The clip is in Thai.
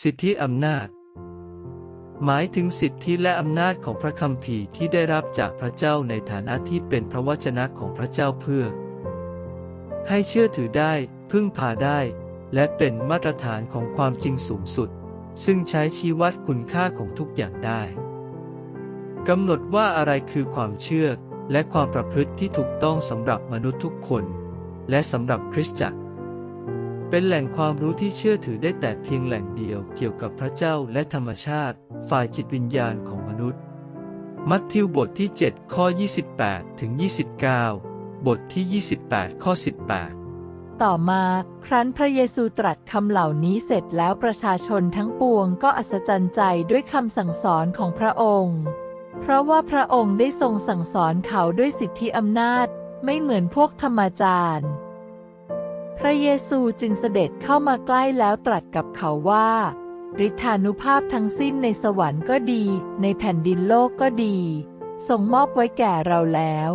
สิทธิอำนาจ หมายถึงสิทธิและอำนาจของพระคัมภีร์ที่ได้รับจากพระเจ้าในฐานะที่เป็นพระวจนะของพระเจ้าเพื่อ ให้เชื่อถือได้ พึ่งพาได้ และเป็นมาตรฐานของความจริงสูงสุด ซึ่งใช้ชี้วัดคุณค่าของทุกอย่างได้กำหนดว่าอะไรคือความเชื่อและความประพฤติที่ถูกต้องสำหรับมนุษย์ทุกคน และสำหรับคริสตจักร เป็นแหล่งความรู้ที่เชื่อถือได้แต่เพียงแหล่งเดียวเกี่ยวกับพระเจ้าและธรรมชาติ ฝ่ายจิตวิญญาณของมนุษย์ มัทธิวบทที่ 7 ข้อ 28 ถึง 29 บทที่ 28 ข้อ 18 ต่อมาครั้นพระเยซูตรัสคำเหล่านี้เสร็จแล้วประชาชนทั้งปวงก็อัศจรรย์ใจด้วยคำสั่งสอนของพระองค์ เพราะว่าพระองค์ได้ทรงสั่งสอนเขาด้วยสิทธิอำนาจ ไม่เหมือนพวกธรรมาจารย์ พระเยซูจึงเสด็จเข้ามาใกล้แล้วตรัสกับเขาว่าฤทธานุภาพทั้งสิ้นในสวรรค์ก็ดี ในแผ่นดินโลกก็ดี ส่งมอบไว้แก่เราแล้ว